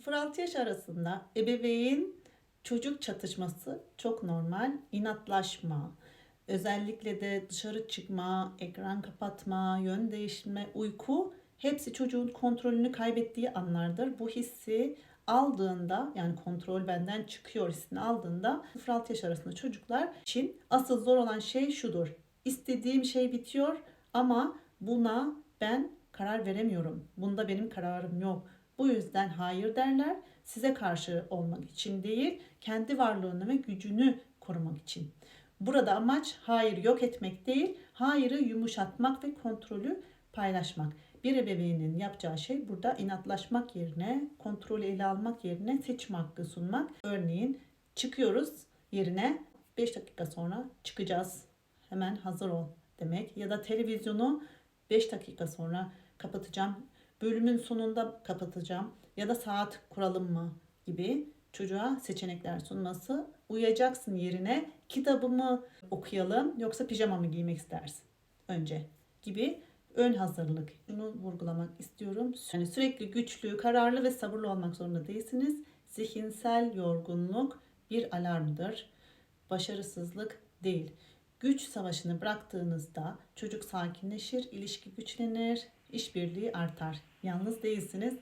0-6 yaş arasında ebeveyn çocuk çatışması çok normal. İnatlaşma, özellikle de dışarı çıkma, ekran kapatma, yön değiştirme, uyku hepsi çocuğun kontrolünü kaybettiği anlardır. Bu hissi aldığında yani kontrol benden çıkıyor hissini aldığında 0-6 yaş arasında çocuklar için asıl zor olan şey şudur. İstediğim şey bitiyor ama buna ben karar veremiyorum. Bunda benim kararım yok. Bu yüzden hayır derler. Size karşı olmak için değil, kendi varlığını ve gücünü korumak için. Burada amaç hayır yok etmek değil, hayırı yumuşatmak ve kontrolü paylaşmak. Bir ebeveynin yapacağı şey burada inatlaşmak yerine, kontrolü ele almak yerine seçim hakkı sunmak. Örneğin çıkıyoruz yerine 5 dakika sonra çıkacağız. Hemen hazır ol demek. Ya da televizyonu 5 dakika sonra kapatacağım. Bölümün sonunda kapatacağım. Ya da saat kuralım mı gibi çocuğa seçenekler sunması. Uyacaksın yerine kitabımı okuyalım yoksa pijama mı giymek istersin önce gibi ön hazırlık. Bunu vurgulamak istiyorum. Yani sürekli güçlü, kararlı ve sabırlı olmak zorunda değilsiniz. Zihinsel yorgunluk bir alarmdır. Başarısızlık değil. Güç savaşını bıraktığınızda çocuk sakinleşir, ilişki güçlenir, işbirliği artar. Yalnız değilsiniz.